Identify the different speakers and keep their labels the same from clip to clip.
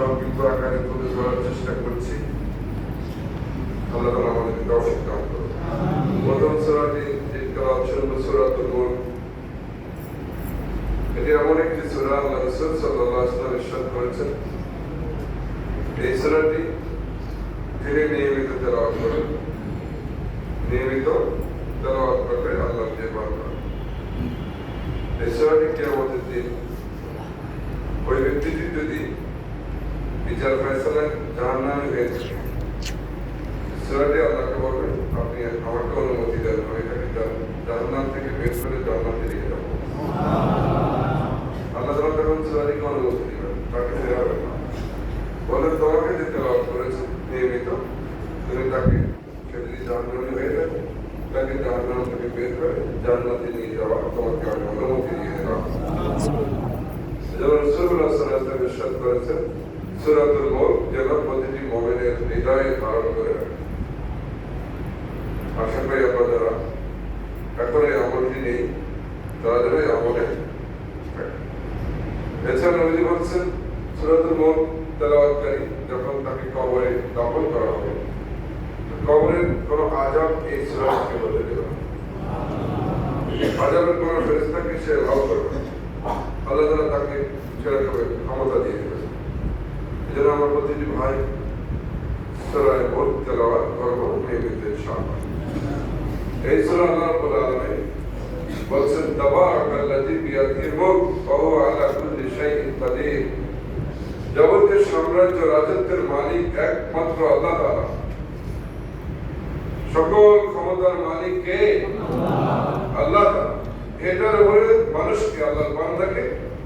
Speaker 1: সংক্ষিপ্ত আকারে তুলে ধরার চেষ্টা করছি। আল্লাহ তালা আমাদেরকে তৌফিক দান করুন। প্রথম সূরাটি যে তেলাওয়াত শুনব সূরাতুল মুলক এটি এমন একটি সূরা আল্লাহ রাসূল আলাইহি ওয়াসাল্লাম ইরশাদ করেছেন। এই সূরাটি তিনি নিয়মিত তেলাওয়াত করেন। নিয়মিত তেলাওয়াত করলে আল্লাহ দিয়ে বারবার এই সূরাটি কিয়ামতের দিন ওই ব্যক্তিটি যদি বিচার ফয়সালা জাহান্নামে হয়ে থাকে সূরাটি আল্লাহকে বলবেন, আপনি আমাকে অনুমতি দেন, আমি এটাকে জাহান- জাহান্নাম থেকে বের করে জান্নাতে নিয়ে যাব। আল্লাহ তাআলা তখন সূরাটিকে অনুমতি দিবেন, তাকে ফেরাবেন না। বলেন, তোমাকে যে তেলাওয়াত করেছে নিয়মিত। তুমি তাকে সে যদি জাহান্নামে হয়ে থাকে তাকে জাহান্নাম থেকে বের করে জান্নাতে নিয়ে যাওয়া তোমাকে আমি অনুমতি দিয়ে দিলাম যেমন রাসূলুল্লাহ সাল্লাল্লাহু আলাইহি ওয়াসাল্লাম করেছেন সূরাতুল মুলক যেন প্রতিটি মুমিনের হৃদয়ে ধারণ করে। আশা করি আপনারা, এখন এই আমলটি নেই তারা যেন এই আমলে। এছাড়া নবীজি বলছেন, সূরাতুল যখন তাকে কবরে দাফন করা হবে কবরের আজাব এই বলে আজাবের সে করবে আল্লাহ তাকে ক্ষমতা দিয়ে দেবেন আমার প্রতিটি ভাই সূরায় মুলক তেলাওয়াত করব নিয়মিত ইনশাআল্লাহ। এই সূরা আল্লাহ রাব্বুল আলামিন বলছেন তাবারাকাল্লাযী বিয়াদিহিল মুলক, ওয়া হুয়া আলা কুল্লি শাইইন কাদির। জগতের সাম্রাজ্য রাজত্বের মালিক একমাত্র আল্লাহ তাআলা। সকল ক্ষমতার মালিক কে? আল্লাহ এটার উপরে মানুষকে, আল্লাহর বান্দাকে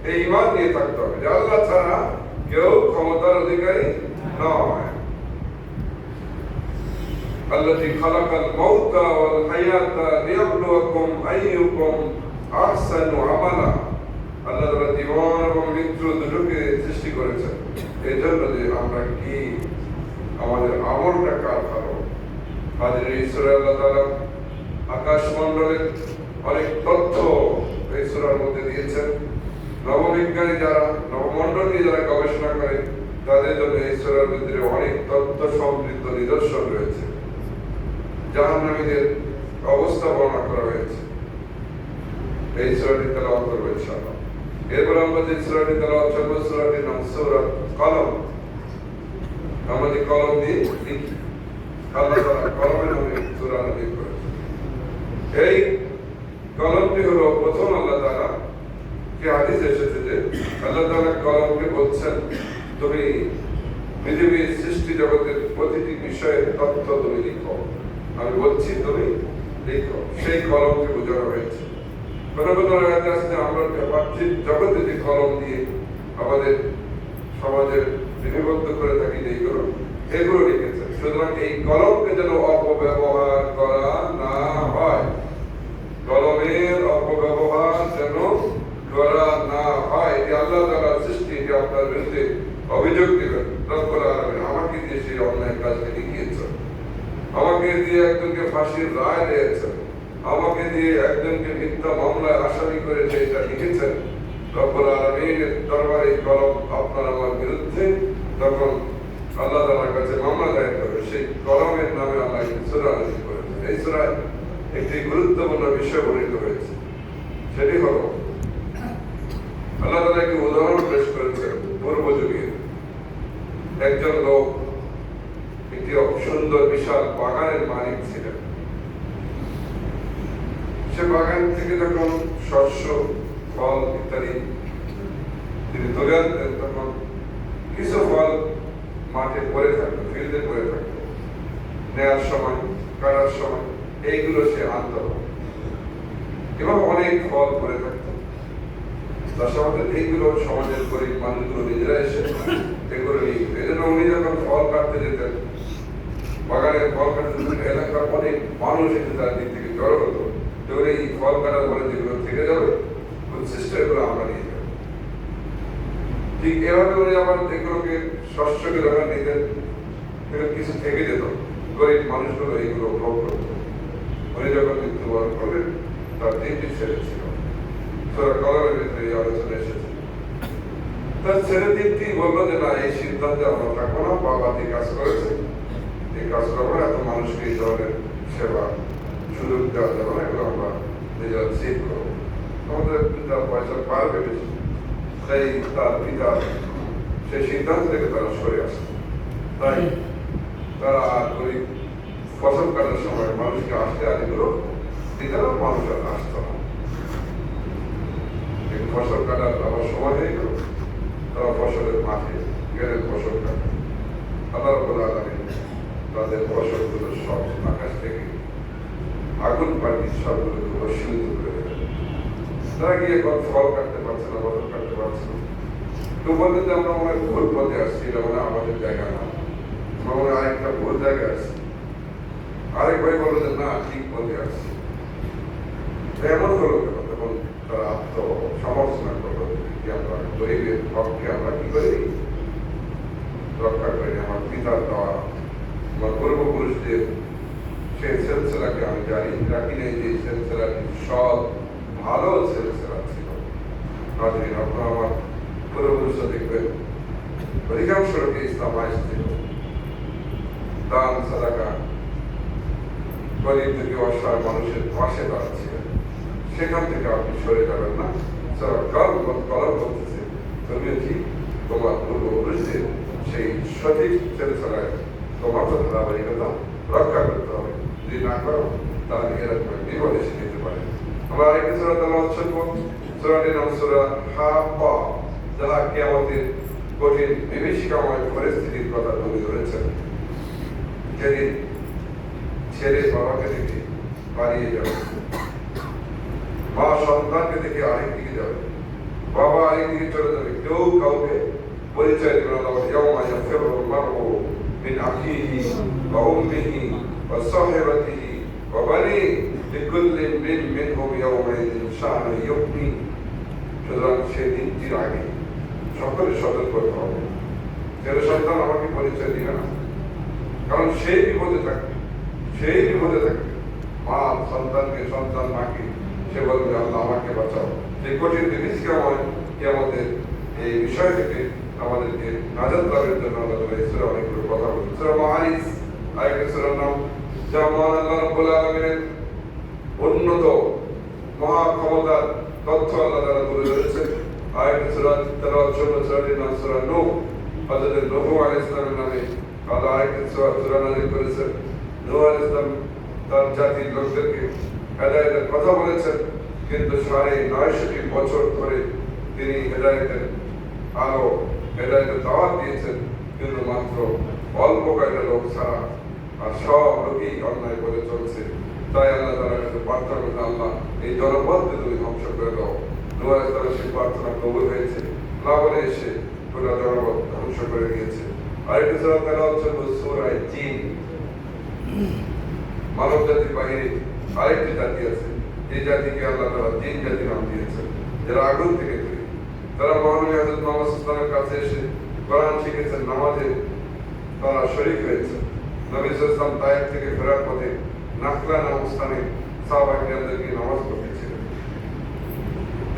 Speaker 1: এই ঈমান নিয়ে থাকতে হবে। যে আল্লাহ ছাড়া কেউ ক্ষমতার অধিকারী নয় الذي خلق الموت والحياة ليبلوكم أيكم أحسن عملا আল্লাহ তাআলা জীবন এবং মৃত্যু দুটোকে সৃষ্টি করেছেন এই জন্য যে আমরা কি আমাদের আমলটা কার ভালো হাজির ঈশ্বর আল্লাহ তাআলা আকাশ মণ্ডলের অনেক তথ্য এই সূরার মধ্যে দিয়েছেন নববিজ্ঞানী যারা, নবমণ্ডল নিয়ে যারা গবেষণা করে, তাদের জন্য সূরার ভিতরে অনেক তথ্য সমৃদ্ধ নিদর্শন রয়েছে। জাহান্নামীদের অবস্থা বর্ণনা করা হয়েছে। এই এরপর আমরা যে সূরাটি সূরাটির নাম কলম। আমরা যে কলম দিয়ে লিখি কলমের নামে করেছেন এই কলমটি হলো প্রথম আল্লাহ তাআলা কি হাদিস এসেছে যে আল্লাহ তাআলা কলমকে বলছেন, তুমি পৃথিবীর সৃষ্টি জগতের প্রতিটি বিষয়ে তথ্য তুমি লিখো। আমি বলছি, তুমি লিখো। সেই কলমকে বোঝানো হয়েছে। কোনো কোনো কলম দিয়ে আমাদের সমাজের করে থাকি যে এইগুলো এগুলো লিখেছে সুতরাং এই কলমকে যেন অপব্যবহার করা না হয় কলমের অপব্যবহার যেন করা না হয় এটি আল্লাহ তাআলার সৃষ্টি এটি আপনার বিরুদ্ধে অভিযোগ দিবেন রব্বুল আলামিন আমাকে দিয়ে সেই অন্যায় কাজকে লিখিয়েছেন আমাকে দিয়ে একজনকে ফাঁসির রায় দিয়েছেন। আমাকে দিয়ে একজনকে মিথ্যা মামলায় আসামি করে এটা লিখেছেন, রব্বুল আলামিনের দরবারে কলম আপনার আমার বিরুদ্ধে তখন আল্লাহ তাআলার কাছে মামলা দায়ের করবে, সেই কলমের নামে আল্লাহ সূরা করেছেন এই সূরায় একটি গুরুত্বপূর্ণ বিষয় বর্ণিত হয়েছে। সেটি হলো, আল্লাহ তাআলা একটি উদাহরণ পেশ করেছেন পূর্ব যুগে। একজন লোক একটি সুন্দর বিশাল বাগানের মালিক ছিলেন। সে বাগান থেকে যখন শস্য, ফল ইত্যাদি তিনি তুলে আনতেন তখন কিছু ফল মাঠে পড়ে থাকতো ফিল্ডে পড়ে থাকতো। নেয়ার সময়, কাটার সময়, এইগুলো সে আনত। এবং অনেক ফল পড়ে থাকতো। তার সমাজে এইগুলো সমাজের গরিব মানুষগুলো নিজেরা এসে এগুলো নিয়ে। এই জন্য উনি যখন ফল কাটতে যেতেন বাগানের ফল কাটতে যেতেন, এলাকার অনেক মানুষ এসে তার দিক থেকে জড়ো হতো। এবারে এই ফল কাটার পরে যেগুলো থেকে যাবে উচ্ছিষ্ট এগুলো আমরা নিয়ে যাব। ঠিক এভাবে উনি আবার এগুলোকে শস্যকে যখন নিতেন কিছু থেকে যেত, গরিব মানুষগুলো এইগুলো ভোগ করতো। উনি যখন মৃত্যুবরণ করলেন, তার তিনটি ছেলে ছিল। সুরা কলমের ভিতরে এই আলোচনা এসেছে। তার ছেলে দিকটি বলল যে, না, এই সিদ্ধান্তে আমরা থাকব না, বাবা যে কাজ করেছে, এই কাজ করব এত মানুষকে এই ধরনের সেবা সুযোগ দেওয়া যাবে না এগুলো আমরা নিজেরা ঠিক করব আমাদের পিতা পয়সা পারবে বেশি। তাই তার পিতা সেই সিদ্ধান্ত থেকে তারা সরে আসে। তাই তারা আর গরিব ফসল কাটার সময় মানুষকে আসতে আদি করো দিদারও মানুষ আর আসতো না। ফসল কাটার আবার সময় হয়ে গেল। তারা ফসলের মাঠে গেলেন ফসল কাটা। আল্লাহ তাদের ফসলগুলো সব আকাশ থেকে আগুন পানি সবগুলোকে করে তারা গিয়ে ফল কাটতে পারছে না ফসল কাটতে পারছে না। তো বলতে যে আমরা মনে ভুল পথে আসছি, এটা মানে আমাদের জায়গা না। আমরা মনে আরেকটা ভুল জায়গায় আসছি। আরেক ভাই বলল যে, না, ঠিক পথে আসছি। এমন হলো কেন? তখন তারা আত্মসমর্থনা করল আমরা গরিবের পক্ষে আমরা কি করি? রক্ষা করি। আমার পিতার দেওয়া আমার পূর্বপুরুষদের সেই সিলসিলাকে আমি জানি রাখি নেই যে সিলসিলাটি সব ভালো সিলসিলা ছিল। নাজরিন আপনারা আমার পূর্বপুরুষ দেখবেন, অধিকাংশ লোকে ইসলাম আসছিল দান, সাদাকা গরিব অসহায় মানুষের পাশে দাঁড়াচ্ছিলেন। সেখান থেকে আপনি সরে যাবেন না। সারা কলম কলম করতেছে? তুমি ঠিক তোমার পূর্বপুরুষদের সেই সঠিক সিলসিলায় তোমার তো ধারাবাহিকতা রক্ষা করতে যদি না করো, তাহলে এরকম বিপদে এসে যেতে পারে। আমরা আরেকটি সুরা তেলাওয়াত করব। সূরাটির নাম সূরা হাক্কা যারা কিয়ামতের কঠিন, বিভীষিকাময় পরিস্থিতির কথা তুলে ধরেছেন যেদিন ছেলে বাবাকে দেখে পালিয়ে যাবে মা সন্তানকে দেখে আরেক দিকে যাবে বাবা আরেক দিকে চলে যাবে, কেউ কাউকে পরিচয় দেবে না। ইয়াউমা ইয়াফিরু মারউ মিন আখিহি ওয়া উম্মিহি সাহিবাতিহি ওয়া বানি লিকুল্লি মিন মিনহুম ইয়াউমাইযিন শাআনু সুতরাং সেই আগে সকলে সতর্ক হবে। ছেলে সন্তান আমাকে পরিচয় দিবে না। কারণ সেই বিপদে থাকবে সেই বিপদে থাকবে মা সন্তানকে, সন্তান মাকে, সে বলবে, আল্লাহ, আমাকে বাঁচাও। সেই কঠিন জিনিসকে আমার কি আমাদের এই বিষয় থেকে আমাদেরকে নাজাত লাভের জন্য আল্লাহ এই অনেকগুলো কথা বলেছে। সূরা মাআরিজ আরেকটা সূরার নাম যা মহান আল্লাহ রাব্বুল আলামিনের উন্নত মহা ক্ষমতার তথ্য আল্লাহ তাআলা তুলে ধরেছেন। আরেকটা সূরা তেলাওয়াত করব সূরাটির নাম সূরা নূহ। হযরত নূহ আলাইহিস সালামের নামে আল্লাহ আরেকটা সূরা সূরা নাযিল করেছেন। নূহ আলাইহিস সালাম তার জাতির লোকদেরকে হেদায়েতের কথা বলেছেন, কিন্তু সাড়ে নয়শটি বছর ধরে তিনি হেদায়েতের আলো, হেদায়েতের দাওয়াত দিয়েছেন, কিন্তু মাত্র অল্প কয়েকটা লোক ছাড়া আর সব লোকই অন্যায় করে চলছে। তাই আল্লাহ তাআলার কাছে প্রার্থনা করতে আল্লাহ, এই জনপদকে তুমি ধ্বংস করে দাও। নোয়া ইসলামের সেই প্রার্থনা কবুল হয়েছে। প্লাবনে এসে গোটা জনপদ ধ্বংস করে দিয়েছে। আরেকটি সুরা তেলাওয়াত হচ্ছে সূরা জিন। মানব জাতির বাহিরে আরেকটি জাতি আছে। এই জাতিকে আল্লাহ তারা জিন জাতি নাম দিয়েছেন, যারা আগুন থেকে তৈরি। তারা মহানবী হযরত মুহাম্মদ সাল্লাল্লাহু কাছে এসে কোরআন শিখেছেন, নামাজে তারা শরীক হয়েছে নবী সাল্লাল্লাহু থেকে ফেরার পথে নাকলা নামক স্থানে সাহাবা নামাজ পড়তেছিলেন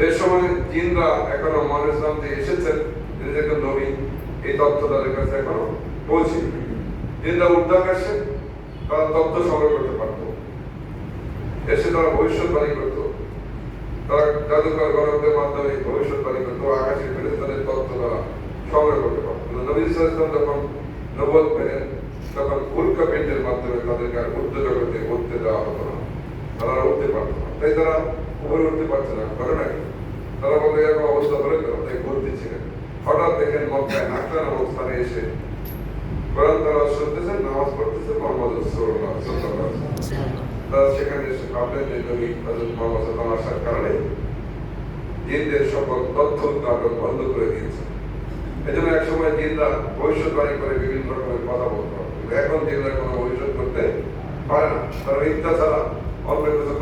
Speaker 1: এই সময় জিনরা এখনও মহান ইসলাম এসেছেন তিনি নবী এই তথ্য তাদের কাছে এখনও পৌঁছে জিনরা উর্ধাকাশে তারা তথ্য সংগ্রহ করতে পারত। এসে তারা ভবিষ্যৎবাণী করত। তারা জাদুকর গণকদের মাধ্যমে ভবিষ্যৎবাণী করত আকাশে ফেরেস্তাদের তথ্য তারা সংগ্রহ করতে পারত। নবী ইসলাম যখন নবল পেলেন তখন উল্কা পিণ্ডের মাধ্যমে তাদেরকে আর উর্ধ জগতে উঠতে দেওয়া হতো না। তারা উঠতে পারত না। তাই তারা উপরে উঠতে পারছে না ঘটনা কি তারা বলে এরকম অবস্থা হলে কেন? তাই ঘুরতেছিলেন হঠাৎ দেখেন মক্কায় নাকলা নামক স্থানে এসে কোরআন তারা শুনতেছেন, নামাজ পড়তেছেন, মোহাম্মদ তারা সেখানে এসে ভাবলেন যে, নবী মোহাম্মদ আসার কারণে জিনদের সকল তথ্য উৎপাদন বন্ধ করে দিয়েছে। এজন্য এক সময় জিনরা ভবিষ্যৎবাণী করে বিভিন্ন রকমের কথা বলতো। এখন জিনরা কোনো ভবিষ্যৎ করতে পারে না। তারা মিথ্যা ছাড়া কিছু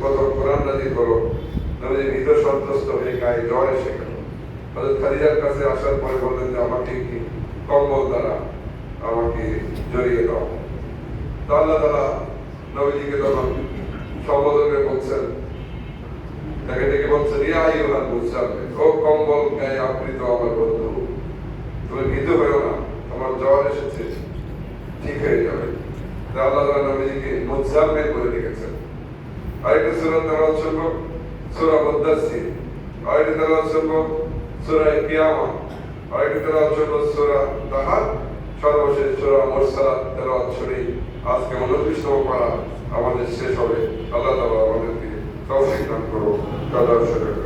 Speaker 1: প্রথম কোরআন নাজির করো নবীজি ভীত সন্ত্রস্ত হয়ে গায়ে জ্বর এসে গেল। কাছে আসার পরে বললেন যে, আমাকে কি কম্বল দ্বারা আমাকে জড়িয়ে দাও। তো আল্লাহ তাআলা নবীজিকে তখন সম্বোধন করে বলছেন, তাকে ডেকে বলছেন, ইয়া আইয়ুহাল মুজাম্মিল ও কম্বল গায়ে আবৃত আমার বন্ধু, তুমি ভীত হয়েও না, তোমার জ্বর এসেছে, ঠিক হয়ে যাবে। আল্লাহ তাআলা নবীজিকে মুজাম্মিল বলে ডেকেছেন। আরেকটা সূরা তেলাওয়াত শুনব, সূরা মুদাসসির। আরেকটা তেলাওয়াত শুনব, সূরা কিয়ামা আরেকটা তেলাওয়াত শুনব, সূরা তাহার। সর্বশেষ সূরা মুরসালাত তেলাওয়াত শুনি আজকে উনত্রিশতম পারা আমাদের শেষ হবে। আল্লাহ তাআলা আমাদেরকে তৌফিক দান করো শুরু